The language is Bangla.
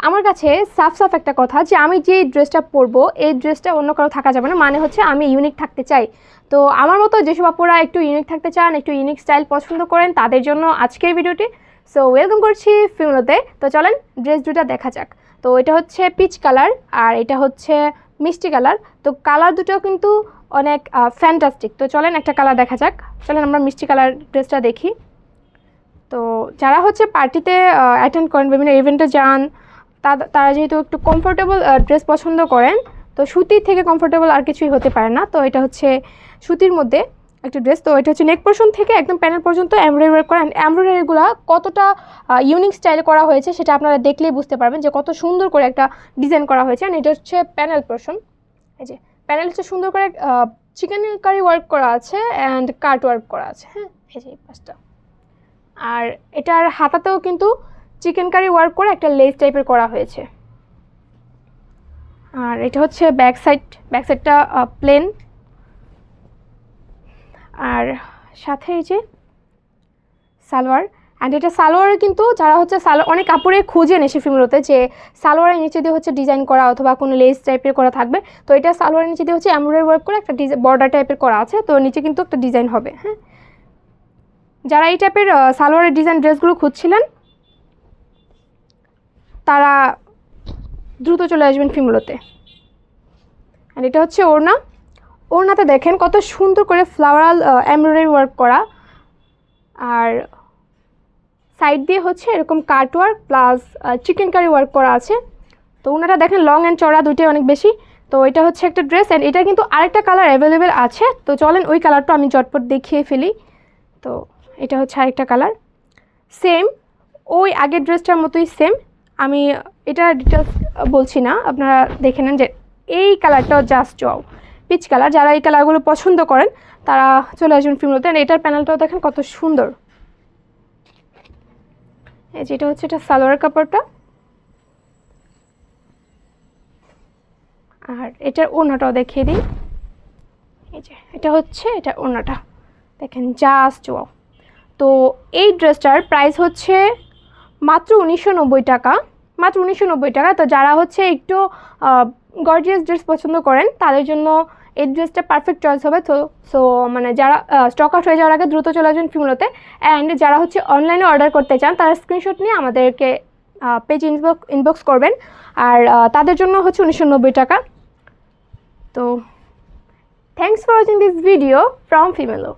আমার কাছে সাফ সাফ একটা কথা যে আমি যে ড্রেসটা পরবো, এই ড্রেসটা অন্য কারও থাকা যাবে না। মানে হচ্ছে আমি ইউনিক থাকতে চাই। তো আমার মতো যেসব আপুরা একটু ইউনিক থাকতে চান, একটু ইউনিক স্টাইল পছন্দ করেন, তাদের জন্য আজকের ভিডিওটি। সো ওয়েলকাম করছি ফিমলোতে তো চলেন ড্রেস দুটা দেখা যাক। তো এটা হচ্ছে পিচ কালার আর এটা হচ্ছে মিষ্টি কালার তো কালার দুটো কিন্তু অনেক ফ্যান্টাস্টিক তো চলেন একটা কালার দেখা যাক। চলেন আমরা মিষ্টি কালার ড্রেসটা দেখি। তো যারা হচ্ছে পার্টিতে অ্যাটেন্ড করেন বিভিন্ন ইভেন্টে যান তারা যেহেতু একটু কমফোর্টেবল ড্রেস পছন্দ করেন, তো সুতির থেকে কমফোর্টেবল আর কিছুই হতে পারে না। তো এটা হচ্ছে সুতির মধ্যে একটা ড্রেস তো এটা হচ্ছে নেক পোর্শন থেকে একদম প্যানেল পর্যন্ত এমব্রয়ডারি ওয়ার্ক করা। এমব্রয়ডারিগুলো কতটা ইউনিক স্টাইলে করা হয়েছে সেটা আপনারা দেখলেই বুঝতে পারবেন যে কত সুন্দর করে একটা ডিজাইন করা হয়েছে। আর এটা হচ্ছে প্যানেল পোর্শন এই যে প্যানেল হচ্ছে সুন্দর করে চিকেন কারি ওয়ার্ক করা আছে অ্যান্ড কাট ওয়ার্ক করা আছে। হ্যাঁ এই যে পাশটা। আর এটার হাতাতেও কিন্তু চিকেন কারি ওয়ার্ক করে একটা লেস টাইপের করা হয়েছে। আর এটা হচ্ছে ব্যাক সাইড ব্যাক সাইডটা প্লেন আর সাথে এই যে সালোয়ার। অ্যান্ড এটা সালোয়ারে কিন্তু যারা হচ্ছে সালোয়ার অনেক কাপড়ে খুঁজে এসে ফিমলোতে যে সালোয়ারের নিচে দিয়ে হচ্ছে ডিজাইন করা অথবা কোনো লেস টাইপের করা থাকবে। তো এটা সালোয়ারের নিচে দিয়ে হচ্ছে এমব্রয়ডারি ওয়ার্ক করে একটা বর্ডার টাইপের করা আছে। তো নিচে কিন্তু একটা ডিজাইন হবে হ্যাঁ। যারা এই টাইপের সালোয়ারের ডিজাইন ড্রেসগুলো খুঁজছিলেন তারা দ্রুত চলে আসবেন ফিমলোতে আর এটা হচ্ছে ওড়না। ওড়নাতে দেখেন কত সুন্দর করে ফ্লাওয়ারাল এমব্রয়ডারি ওয়ার্ক করা। আর সাইড দিয়ে হচ্ছে এরকম cut work plus chikankari work করা আছে। তো ওনারা দেখেন লং অ্যান্ড চড়া দুইটাই অনেক বেশি। তো এটা হচ্ছে একটা ড্রেস অ্যান্ড এটা কিন্তু আরেকটা কালার অ্যাভেলেবেল আছে। তো চলেন ওই কালারটা আমি চটপট দেখিয়ে ফেলি। তো এটা হচ্ছে আরেকটা কালার সেম ওই আগের ড্রেসটার মতোই সেম আমি এটা ডিটেলস বলছি না, আপনারা দেখে নেন যে এই কালারটাও জাস্ট চাও পিচ কালার যারা এই কালারগুলো পছন্দ করেন, তারা চলে আসবেন ফিল্মতে এটার প্যানেলটাও দেখেন কত সুন্দর। এই যেটা হচ্ছে এটা সালোয়ার কাপড়টা। আর এটার ওনাটাও দেখিয়ে দিই। এই যে, এটা হচ্ছে এটা ওনাটা দেখেন জাস্ট ওয়াও তো এই ড্রেসটার প্রাইস হচ্ছে মাত্র উনিশশো নব্বই টাকা। মাত্র উনিশশো নব্বই টাকা। তো যারা হচ্ছে একটু গর্জিয়াস ড্রেস পছন্দ করেন, তাদের জন্য এই ড্রেসটা পারফেক্ট চয়েস হবে। তো সো মানে যারা স্টক আউট হয়ে যাওয়ার আগে দ্রুত চলে আসবেন ফিমলোতে অ্যান্ড যারা হচ্ছে অনলাইনে অর্ডার করতে চান, তারা স্ক্রিনশট নিয়ে আমাদেরকে পেজ ইনবক্স ইনবক্স করবেন। আর তাদের জন্য হচ্ছে উনিশশো নব্বই টাকা। তো thanks for watching this video from Femelo